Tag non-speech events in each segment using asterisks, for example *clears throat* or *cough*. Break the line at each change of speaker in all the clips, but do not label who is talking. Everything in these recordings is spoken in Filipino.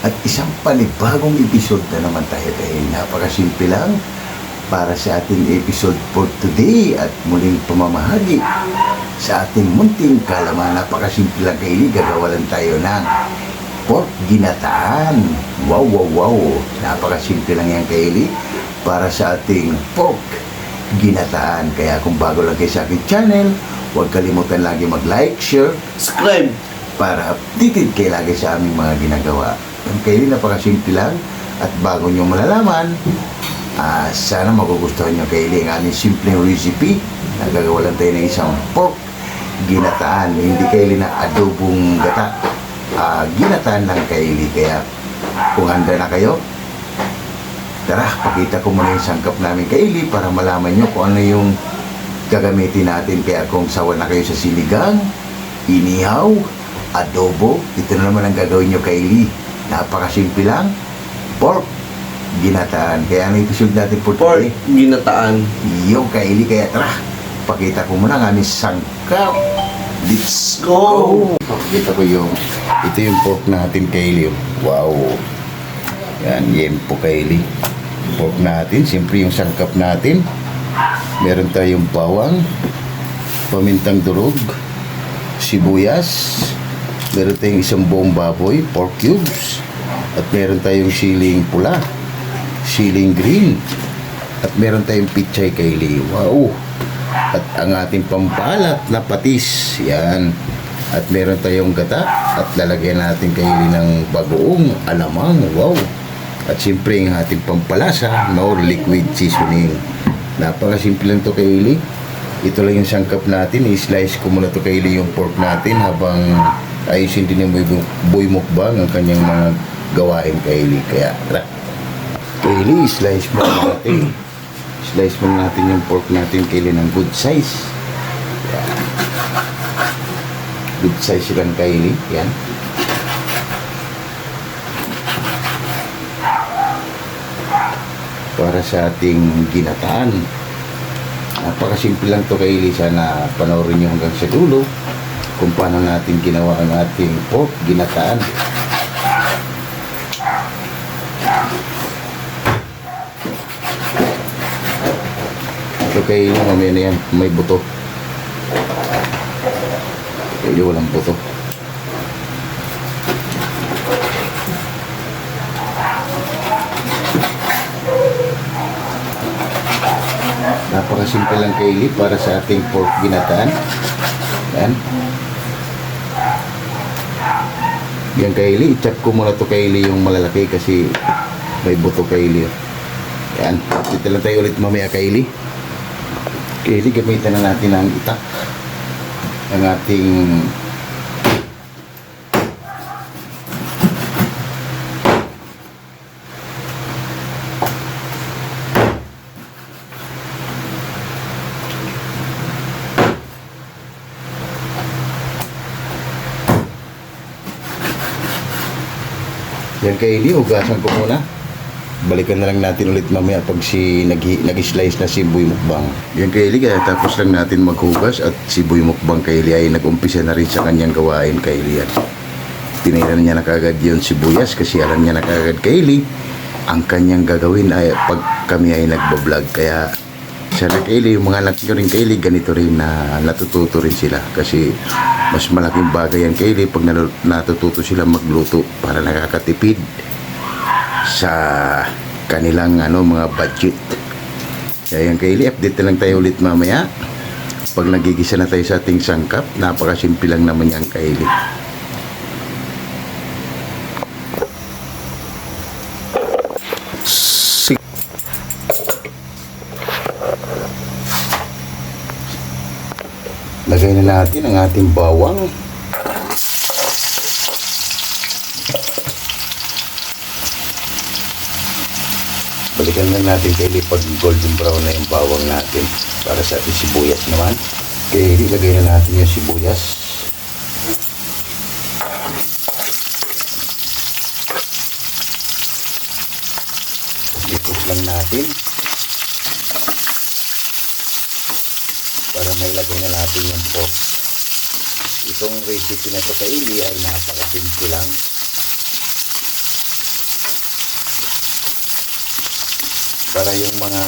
At isang panibagong episode na naman tayo dahil napakasimple lang para sa ating episode for today at muling pamamahagi sa ating munting kalaman. Napakasimple lang kaili, gagawa lang tayo ng pork ginataan. Wow, wow, wow. Napakasimple lang yan kaili para sa ating pork ginataan. Kaya kung bago lang kayo sa aking channel, huwag kalimutan lagi mag-like, share,
Subscribe.
para updated kayo lagi sa aming mga ginagawa. Ang kayo napakasimple lang at bago nyo malalaman, ah, sana magugustuhan nyo kayo ang aming simpleng recipe na gagawa lang tayo ng isang pork ginataan. Hindi kayo na adobong gata. Ah, ginataan lang kayo Kaya kung handa na kayo, tara, pakita ko muna yung sangkap namin kaili para malaman nyo kung ano yung gagamitin natin. Kaya kung sawa na kayo sa sinigang, inihaw, adobo, ito na naman ang gagawin nyo kaili. Napakasimple lang, pork, ginataan. Kaya ang episode natin for
Pork
today,
ginataan.
yung kaili. Kaya tara, pakita ko muna ang aming sangkap. Let's go! Pakita ko yung, ito yung pork natin kaili. Wow! Yan, yan po kaili. Pork natin, siyempre yung sangkap natin. Meron tayong bawang, pamintang durog, sibuyas, meron tayong isang buong baboy, pork cubes, at meron tayong siling pula, siling green, at meron tayong pichay kaili. Wow! At ang ating pampalat na patis, yan. At meron tayong gata at lalagyan natin kaili ng bagoong alamang. Wow! At siyempre yung ating pampalasa, no liquid seasoning. Napakasimple lang to kaili. Ito lang yung sangkap natin. I-slice ko muna to kaili yung pork natin habang ayusin din yung boy, boy mukbang ang kanyang mga gawain kaili. Kaya tara. Kaili, slice mo natin. *clears throat* Slice mo natin yung pork natin kaili ng good size. Yan. Good size lang kaili. Yan. para sa ating ginataan. Napakasimple lang to kay Lisa na panoorin nyo hanggang sa dulo kung paano natin ginawa ang ating pork ginataan. Ito kay mamaya na yan, may buto. Kaya walang buto. Napakasimple lang kaili para sa ating pork ginataan. Yan. Yan kaili, i-chop ko muna to kaili yung malalaki kasi may buto kaili. Yan. Dito lang tayo ulit mamaya kaili. Kaili, gamitan na natin ang itak. Ang ating Yan kay Eli, hugasan ko muna. Balikan na lang natin ulit mamaya pag si nag, nag-slice na si Boy Mukbang. Yan kay Eli, kaya tapos lang natin maghugas at si Boy Mukbang kay Eli ay nag-umpisa na rin sa kanyang gawain kay. Yan. Tinira niya na kagad yun si Buyas kasi alam niya na kagad kay Eli ang kanyang gagawin ay pag kami ay nagbablog. Kaya sana kay Eli, yung mga anak nyo rin kay Eli, ganito rin na natututo rin sila. Kasi mas malaking bagay yan kay Eli pag natututo sila magluto para nakakatipid sa kanilang ano mga budget. Kaya yan kay Eli, update na lang tayo ulit mamaya. Pag nagigisa na tayo sa ating sangkap, napakasimple lang naman yan kay Lagay na natin ang ating bawang. Balikan lang natin kay pag golden brown na yung bawang natin para sa ating sibuyas naman. Kaya ilagay na natin yung sibuyas. recipe na ito sa ili ay napakasimple lang. Para yung mga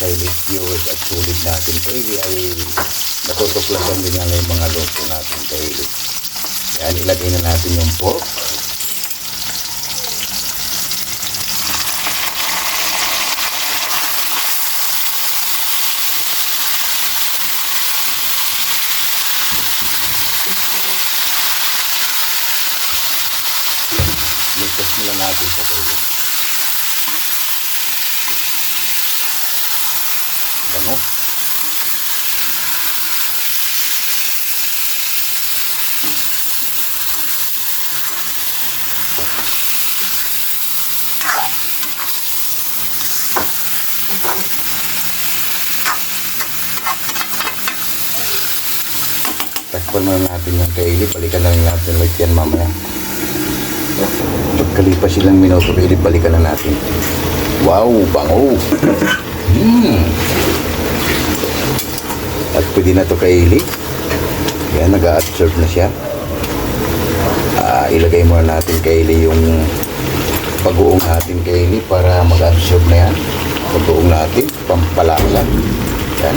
Chinese viewers at sulit natin sa ili ay nakutuklasan din nga yung mga luto natin sa ili. Yan, ilagay na natin yung pork. Muna natin sa kaili. Bango. Takpan na natin yung kaili. Balikan na natin ulit yan mamaya. Pagkalipas silang minuto kaili, balikan na natin. Wow, bango! Hmm. At pwede na to kaili. Yan, nag-absorb na siya. Ah, ilagay muna natin kaili yung pag-uong natin kaili para mag-absorb na yan. Pag-uong natin, pampalasa. Yan.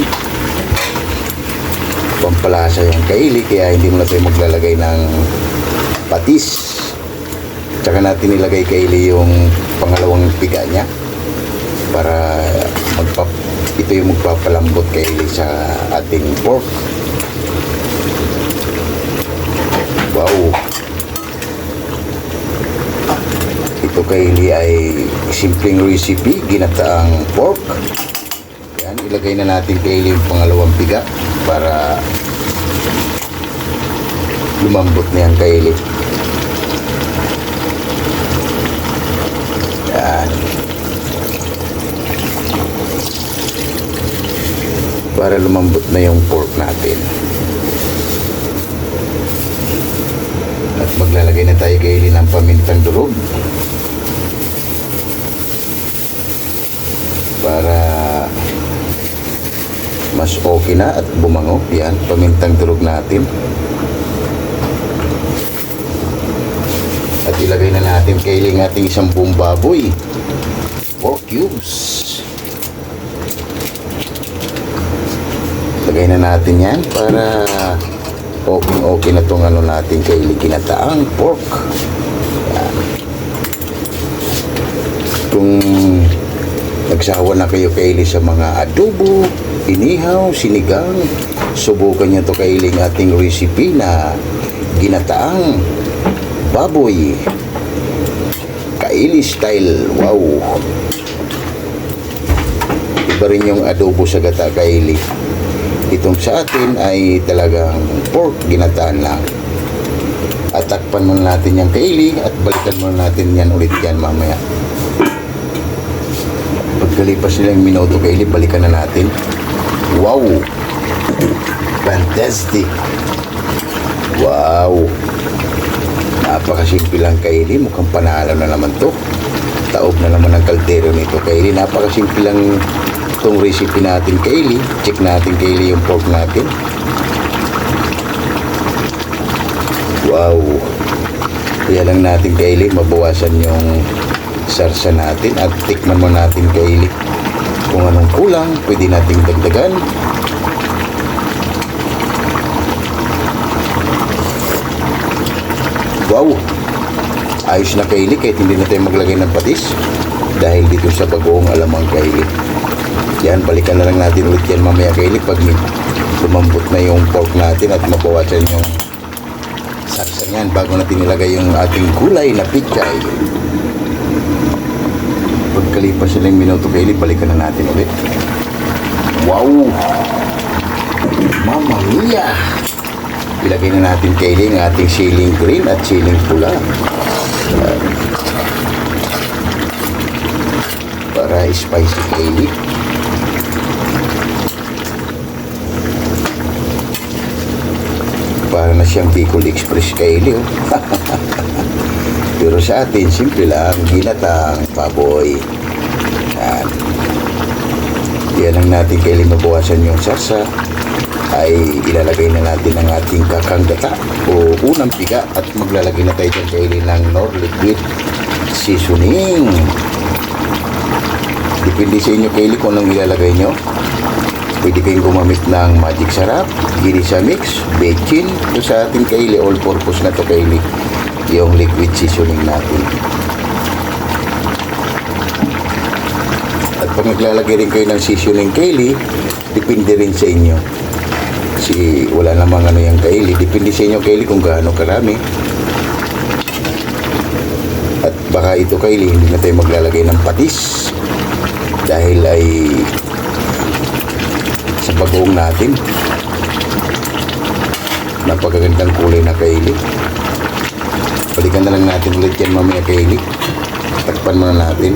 Pampalasa yung kaili, kaya hindi mo na tayo maglalagay ng patis. Tsaka natin ilagay kaili yung pangalawang piga niya para magpa ito yung magpapalambot kaili sa ating pork. Wow! Ito kaili ay simpleng recipe, ginataang pork. Yan, ilagay na natin kaili yung pangalawang piga para lumambot na yan kaili. Yan. Para lumambot na yung pork natin. At maglalagay na tayo kaili ng pamintang durog. Para mas okay na at bumango. Yan, pamintang durog natin. At ilagay na natin ng ating isang buong baboy. Pork cubes. Lagay na natin yan para okay okay na tong ano natin kaili kinataang pork. Yan. Kung nagsawa na kayo kaili sa mga adobo, inihaw, sinigang, subukan niyo to kaili ng ating recipe na ginataang baboy. Kaili style. Wow. Iba rin yung adobo sa gata kaili. Itong sa atin ay talagang pork ginataan lang. At takpan muna natin yung kaili at balikan muna natin yan ulit yan mamaya. Pagkalipas nilang minuto kaili, balikan na natin. Wow! Fantastic! Wow! Napakasimple lang kaili, mukhang panalo na naman to. Taob na naman ang kaldero nito kaili. Napakasimple lang itong recipe natin kaili. Check natin kaili yung pork natin. Wow! Kaya lang natin kaili, mabawasan yung sarsa natin at tikman mo natin kaili kung anong kulang, pwede nating dagdagan. Wow! Ayos na kaili kahit hindi na tayo maglagay ng patis dahil dito sa bagoong alamang kaili. Yan, balikan na lang natin ulit yan mamaya kaili pag lumambot na yung pork natin at mabawasan yung saksa niyan bago natin ilagay yung ating gulay na pichay. Pagkalipas na yung minuto kaili, balikan na natin ulit. Wow! Mamma mia! Ilagay na natin kaili ang ating ceiling green at ceiling pula. Yan. Para spicy kaili. Para na siyang Bicol Express kaili. Oh. *laughs* Pero sa atin, simple lang, ginatang baboy. Yan. Yan ang natin kailan mabawasan yung sarsa ay ilalagay na natin ang ating kakanggata o unang piga at maglalagay na tayo dyan kailan ng nor liquid seasoning. Depende sa inyo, Kaylee, kung anong ilalagay nyo. Pwede kayong gumamit ng magic sarap, ginisa mix, bechin. Ito sa ating Kaylee, all purpose na to Kaylee. Yung liquid seasoning natin. At pag naglalagay rin kayo ng seasoning Kaylee, depende rin sa inyo. Kasi wala namang ano yung Kaylee. Depende sa inyo Kaylee kung gaano karami. At baka ito Kaylee, hindi na tayo maglalagay ng patis. Dahil ay bagoong natin. Napakagandang kulay na Kaylee. Balikan na lang natin ulit yan mamaya Kaylee. Takpan muna natin.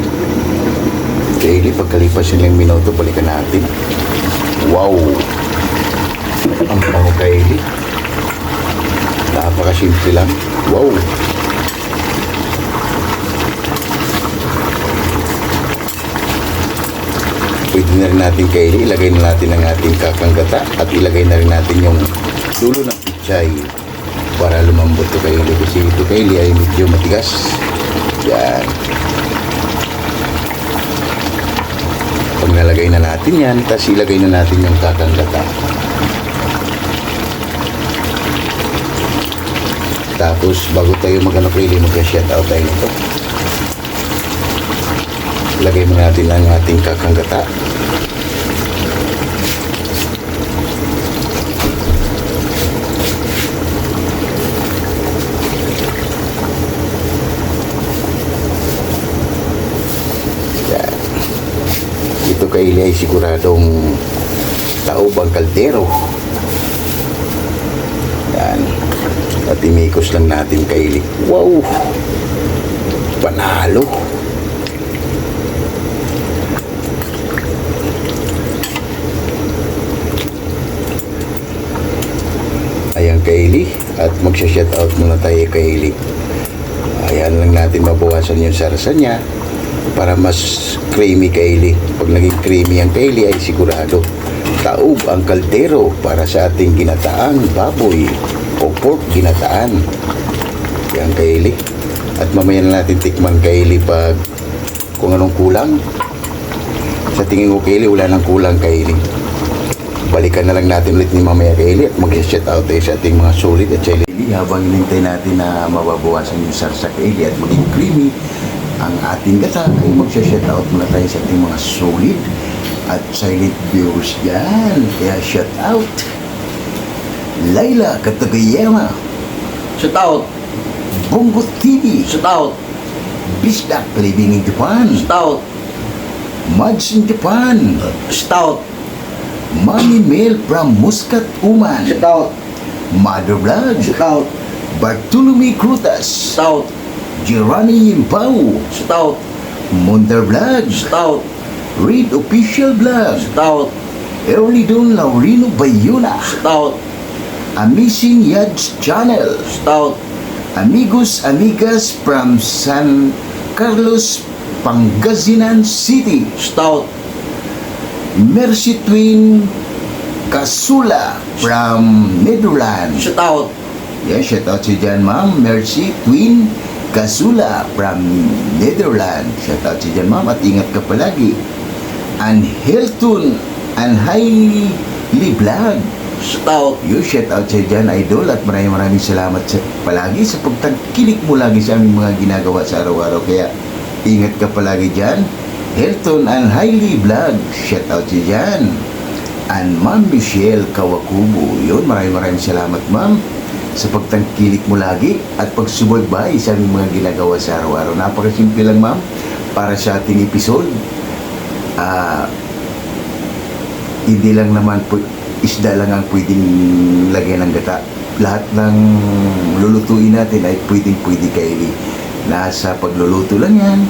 Kaylee, pagkalipas yung ilang minuto, balikan natin. Wow! Ang pango Kaylee. Napakasimple lang. Wow! Pwede na rin natin Kaylee, ilagay na natin ang ating kakanggata at ilagay na rin natin yung dulo ng pichay para lumambot to Kaylee. Kasi ito Kaylee ay medyo matigas. Yan. Pag nalagay na natin yan, tapos ilagay na natin yung kakanggata. Tapos bago tayo mag-ano Kaylee, mag-shout out tayo nito. Ilagay mo natin ang ating kakanggata. Yan. Ito kay Ili ay siguradong taob ang kaldero. Yan. At imikos lang natin kay Ili. Wow! Panalo! Ayan Kaylee at magsha-shout out muna tayo kay Kaylee. Ayan lang natin mabawasan yung sarsa niya para mas creamy Kaylee. Pag naging creamy ang Kaylee ay sigurado taob ang kaldero para sa ating ginataang baboy o pork ginataan. Yan Kaylee. At mamaya na natin tikman Kaylee pag kung anong kulang. Sa tingin ko Kaylee wala nang kulang Kaylee balikan na lang natin ulit ni Mamaya Kaylee at mag-shout out tayo sa ating mga solid at chili. Habang hinintay natin na mababawasan yung sarsa Kaylee at maging creamy ang ating gata ay mag-shout out muna tayo sa ating mga solid at silent viewers yan. Kaya shout out Laila Katagayama
Shout out!
Bongo TV
Shout out!
Bisdak Living in Japan
Shout out!
Mads in Japan
Shout out!
Mami Mel from Muscat Uman
Shout out!
Mother Vlog
Shout out!
Bartolome Crutas
Shout out!
Girani Yimpao
Shout out!
Monder Vlog
Shout out!
Read Official Vlog
Shout out!
Early Don Laurino Bayuna
Shout out!
Amazing Yads Channel
Shout out!
Amigos Amigas from San Carlos Pangasinan City
Shout out!
Mercy Twin Kasula from Netherlands
Shout out!
Yeah, shout out si Jan Ma'am Mercy Twin Kasula from Netherlands. Shout out si Jan Ma'am at ingat ka palagi. And Hilton and Hailey Vlog.
Shout out!
You shout out si Jan Idol at maraming maraming salamat sa, palagi sa pagtangkilik mo lagi sa aming mga ginagawa sa araw-araw. Kaya ingat ka palagi dyan. Hilton and Hailey Vlog. Shout out si Jan. And Ma'am Michelle Kawakubo. Yun, maraming maraming salamat ma'am sa pagtangkilik mo lagi at pagsubaybay sa aming mga ginagawa sa araw-araw. Napakasimple lang ma'am para sa ating episode. Ah, hindi lang naman po isda lang ang pwedeng lagyan ng gata. Lahat ng lulutuin natin ay pwedeng pwede kaili. Nasa pagluluto lang yan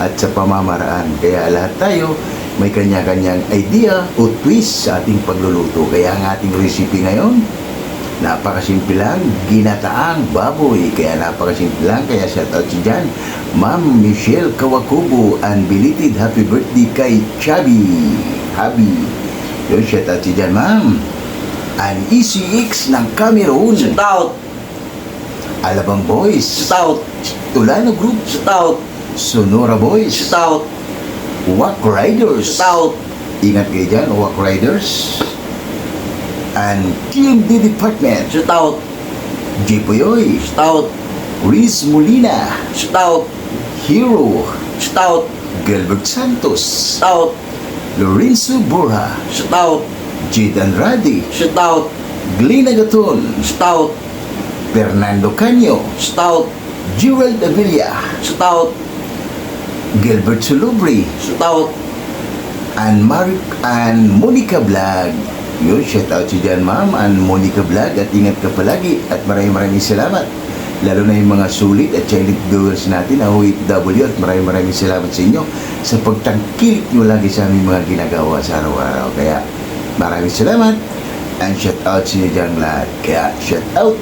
at sa pamamaraan. Kaya lahat tayo may kanya-kanyang idea o twist sa ating pagluluto. Kaya ang ating recipe ngayon, napakasimple lang, ginataang baboy. Kaya napakasimple lang, kaya shout out si Jan. Ma'am Michelle Kawakubo, and belated happy birthday kay Chubby. Happy. Yun, shout out si Jan, ma'am. An ECX ng Cameroon.
Shout out!
Alabang Boys.
Shout out!
Tulano Group.
Shout out!
Sonora Boys.
Shout out!
Walk Riders.
Shout out.
Ingat kayo dyan, Walk Riders. And Team D Department.
Shout out.
Jipoyoy.
Shout out.
Riz Molina.
Shout out.
Hero.
Shout out.
Gilbert Santos.
Shout out.
Lorenzo Borja.
Shout out.
Jade Andrade.
Shout out.
Glenn Agaton.
Shout out.
Fernando Canyo.
Shout out.
Gerald Avilla.
Shout out.
Gilbert Sulubri.
Shout out.
and Mar and Monica Vlog. Yun, shout out si dyan ma'am and Monica Vlog at ingat ka palagi at maraming maraming salamat. Lalo na yung mga sulit at silent viewers natin na OFW at maraming maraming salamat sa inyo sa pagtangkilik nyo lagi sa aming mga ginagawa sa araw-araw. Kaya maraming salamat and shout out sa inyo dyan lahat. Kaya shout out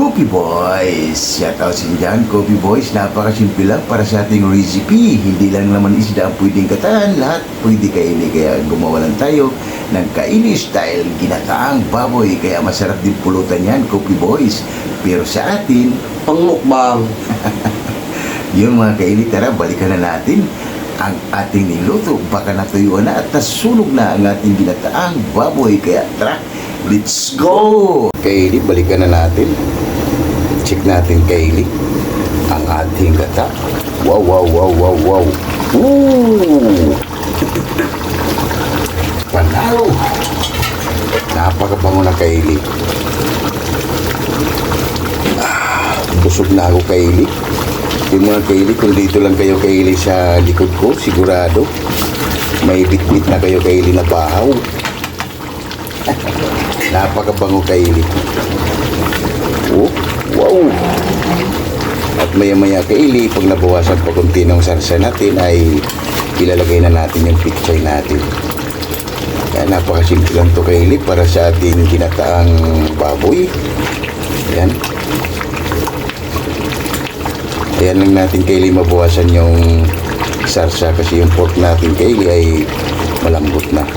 Copy Boys. Shout out sa inyo dyan, Copy Boys. Napakasimple lang para sa ating recipe. Hindi lang naman isda ang pwedeng kataan. Lahat pwede kaili. Kaya gumawa lang tayo ng kaili style ginataang baboy. Kaya masarap din pulutan yan, Copy Boys. Pero sa atin,
Pangmukbang. *laughs*
yung mga kaili, tara, balikan na natin ang ating niluto. Baka natuyuan na at nasunog na ang ating ginataang baboy. Kaya tara, let's go! Kaili, balikan na natin. Check natin, Kaili, ang ating gata. Wow, wow, wow, wow, wow. Woo! Panalo! Napakabango na, Kaili. Ah, busog na ako, Kaili. Yung mga kaili, kung dito lang kayo kaili sa likod ko, sigurado, may bitbit na kayo kaili na bahaw. *laughs* Napakabango kaili. Oh, wow! At maya-maya kaili, pag nabawasan pa kunti ng sarsa natin, ay ilalagay na natin yung picture natin. Kaya napakasimple lang to kaili para sa ating ginataang baboy. Yan. Ayan lang natin kaili mabawasan yung sarsa kasi yung pork natin kaili ay malambot na.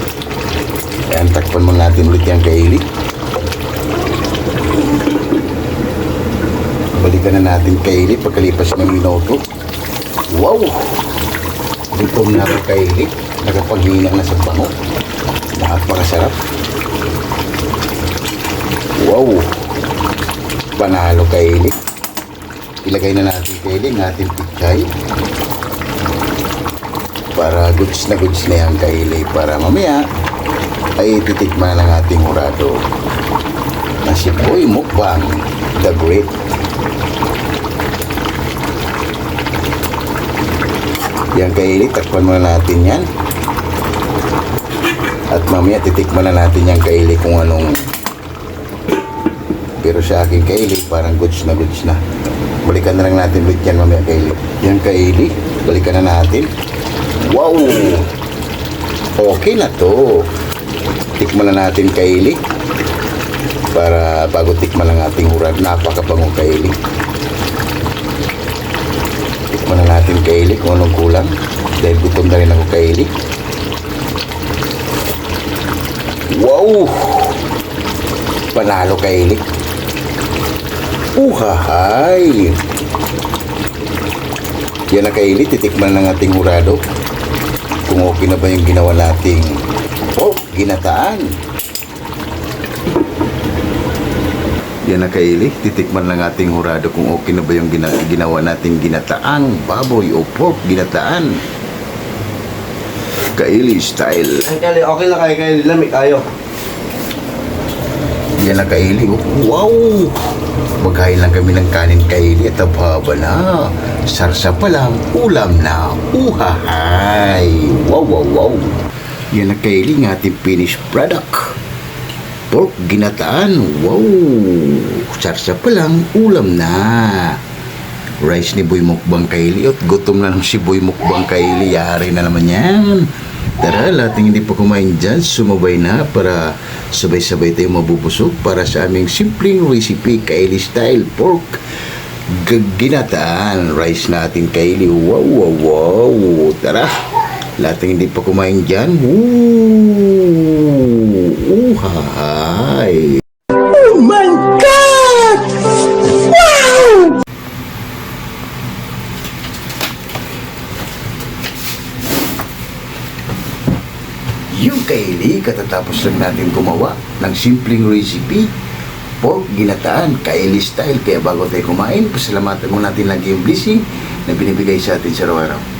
Ayan, takpan mo natin ulit yung kaili. Balikan na natin kaili pagkalipas ng minuto. Wow! Gutom na ako kaili. Nakapaghina na sa bango. Napakasarap. Wow! Panalo kaili ilagay na natin kaili ng ating pichay para goods na goods na yung kaili para mamaya ay titikman ng ating hurado na Mukbang the Great yan kaili takpan muna natin yan. At mamaya titikman na natin yung kaili kung anong pero sa akin kaili parang goods na goods na. Balikan na lang natin ulit yan mamaya kaili yan kaili balikan na natin. Wow! Okay na to. Tikman na natin kaili para bago tikman ang ating hurad napakabangong kaili tikman na natin kaili kung anong kulang dahil gutom na rin ako kaili wow panalo kaili Uhahay! Yan na kaili, titikman ng ating hurado. Kung okay na ba yung ginawa nating oh, ginataan. Yan na kaili, titikman ng ating hurado kung okay na ba yung gina- ginawa nating ginataang baboy o pork ginataan. Kaili style.
Ay, Kali, okay lang kayo kayo. Lamig kayo.
Yan ang kaili. oh. Wow! Magkain lang kami ng kanin kaili at ababa na. Sarsa pa lang, ulam na. Uhahay! Wow, wow, wow! Yan ang kaili ng ating finished product. Pork ginataan. Wow! Sarsa pa lang, ulam na. Rice ni Boy Mukbang Kaili at gutom na ng si Boy Mukbang Kaili. Yari na naman yan. Tara, lahat hindi pa kumain dyan, sumabay na para sabay-sabay tayo mabubusog para sa aming simpleng recipe, Kaili Style Pork Ginataan. Rice natin, Kaili. Wow, wow, wow. Tara, lahat ng hindi pa kumain dyan, woo! Uhay! Yung Kaylee, katatapos lang natin gumawa ng simpleng recipe pork ginataan, Kaylee style. Kaya bago tayo kumain, pasalamatan mo natin lagi yung blessing na binibigay sa atin sa araw-araw.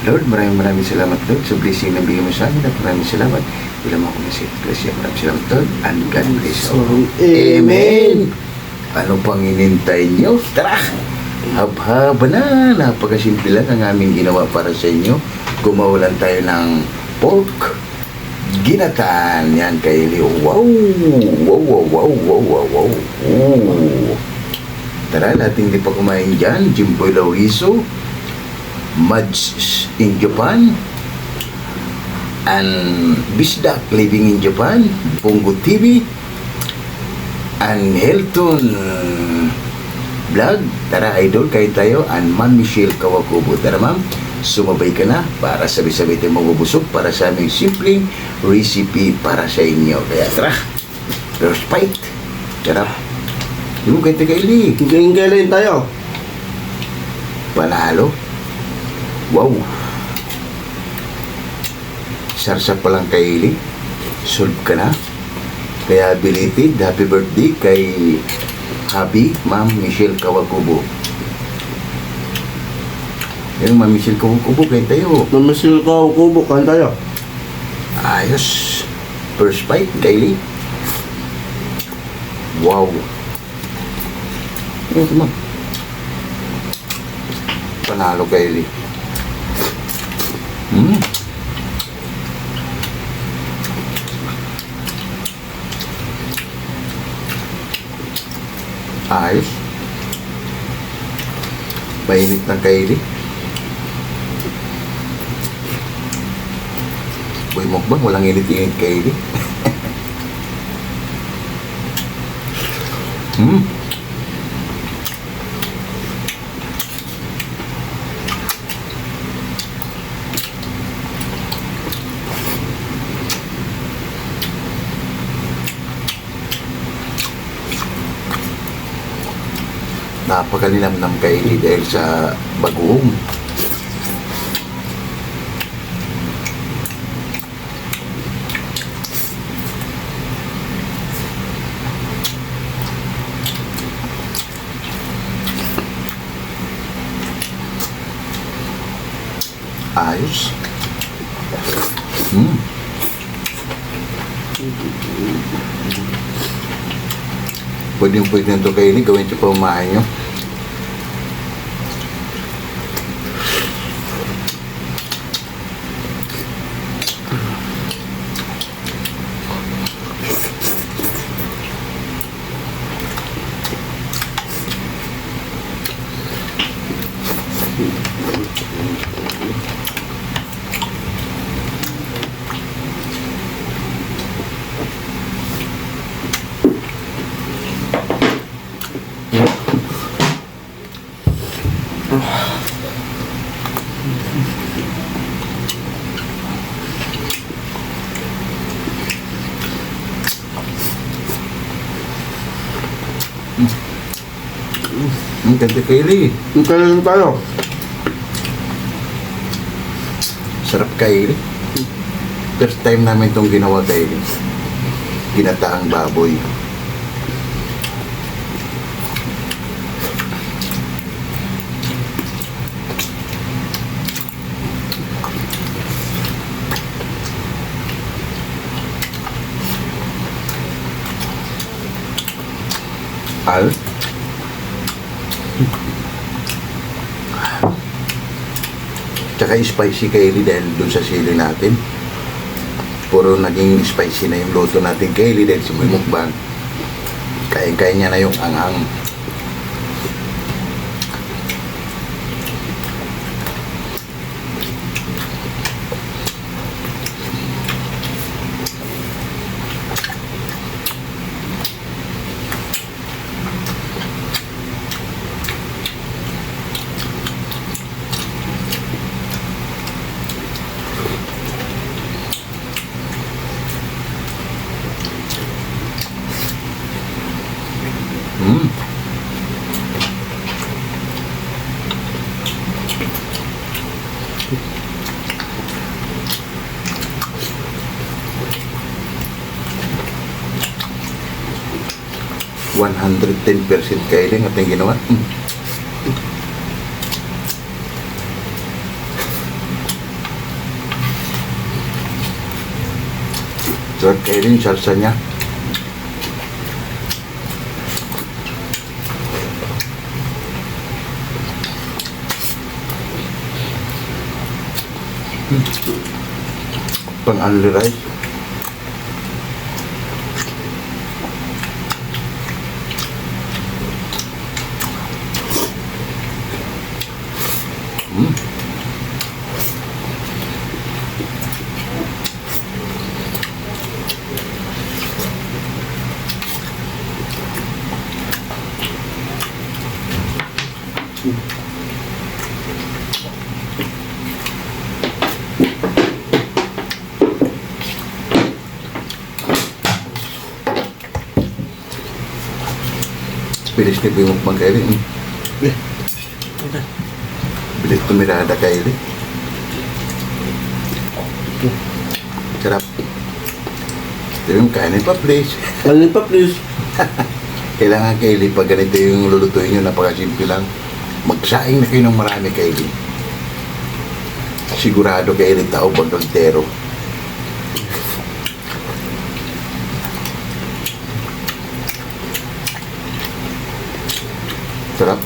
Lord, maraming maraming salamat Lord sa blessing na bigyan mo sa amin at maraming salamat. Bilang ako na sa Iglesia, maraming salamat Lord and God bless all. Amen! Ano pang inintay nyo? Tara! Hab-haba na, napakasimple lang ang aming ginawa para sa inyo. Gumawa lang tayo ng pork ginataan. Yan kay Leo. Wow! Wow, wow, wow, wow, wow, wow. Ooh. Tara, natin hindi pa kumain dyan. Jimboy Lauriso. Mads in Japan. And Bisdak living in Japan. Pongo TV. And Hilton Vlog. Tara, idol, kain tayo. And Ma'am Michelle Kawakubo. Tara, ma'am. Sumabay ka na para sabay-sabay tayo magbubusog para sa aming simpleng recipe para sa inyo. Kaya tara, first bite. Tara. Yung kay Tagaili.
Hinggayin kailan tayo.
Panalo. Wow. Sarsa pa lang kay Ili. Solve ka na. Kaya belated, happy birthday kay Habi, Ma'am Michelle Kawakubo. Yung Ma'am Michelle Kawakubo, kayo tayo.
Namasil ka kubo kan tayo.
Ayos. First bite, Kylie. Wow. Ito, ma'am? Panalo, Kylie. Hmm. Ayos. Mainit ng Kylie. Boy mukbang, walang init-init Kylie. *laughs* hmm. Napakalinamnam Kylie dahil sa bagoong. Ayos. Hmm. Pwede pwede nito kayo ni gawin ito pa umahay nyo. Ang ganda kayo ni.
Kailan tayo.
Sarap kayo First time namin itong ginawa kayo Ginataang baboy. Tsaka spicy kaili dahil dun sa sili natin. Puro naging spicy na yung luto natin kaili dahil sa mukbang. Kaya-kaya niya na yung anghang. Mm. 110% kailing at yung ginawa. Sarap kailing, salsa niya. Pang only rice. Bilis ni Bimok magkailing.
Eh,
Bilis tumirada kailing. Sarap. Sabi mo, kainin pa please. *laughs*
Kanin pa please.
Kailangan kaili pag ganito yung lulutuin nyo, napakasimple lang. Magsaing na kayo ng marami kaili. Sigurado kaili tao pag altero. Sarap.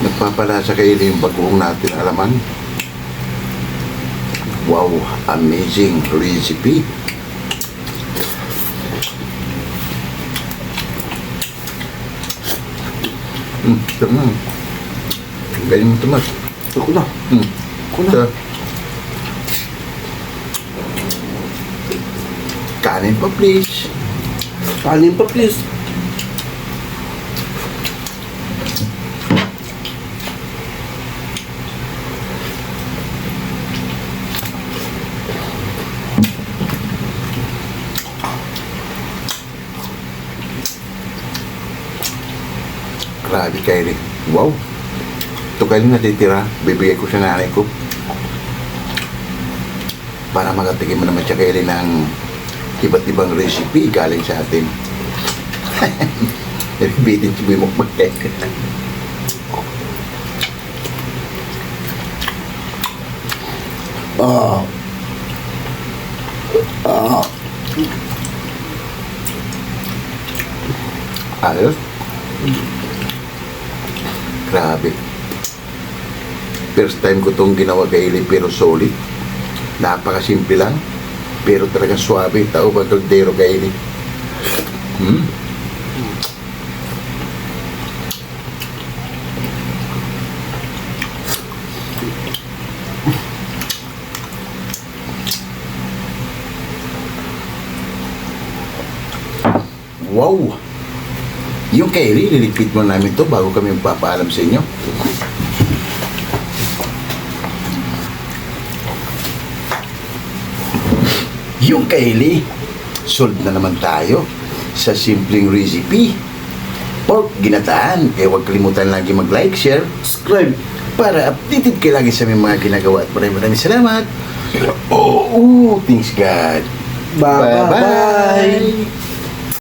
Nagpapalasa kaili yung bagoong natin alaman. Wow, amazing recipe. Hmm, tama. Ganyan mo tumas.
Ako na.
Hmm.
Ako na.
Sa... Kanin pa please.
Kanin pa please.
Grabe kaili. Wow. Ito kaili natitira. Bibigay ko sa nanay ko. Para makatikim mo naman siya kaili ng iba't ibang recipe galing sa atin. *laughs* Bitin si Bimok Magkek.
Ah. Ah.
Ayos. Grabe. First time ko itong ginawa kay Eli pero solid. Napakasimple lang. Pero talagang suabe. Tao ba kaldero kay Eli? Hmm. Wow! Yung Kelly, liligpit mo namin to bago kami magpapaalam sa inyo. Yung Kelly, sold na naman tayo sa simpleng recipe. Pork ginataan, kaya huwag kalimutan lagi mag-like, share,
Subscribe.
para updated kayo lagi sa aming mga ginagawa. At maraming maraming salamat. Oh, thanks God. Bye-bye.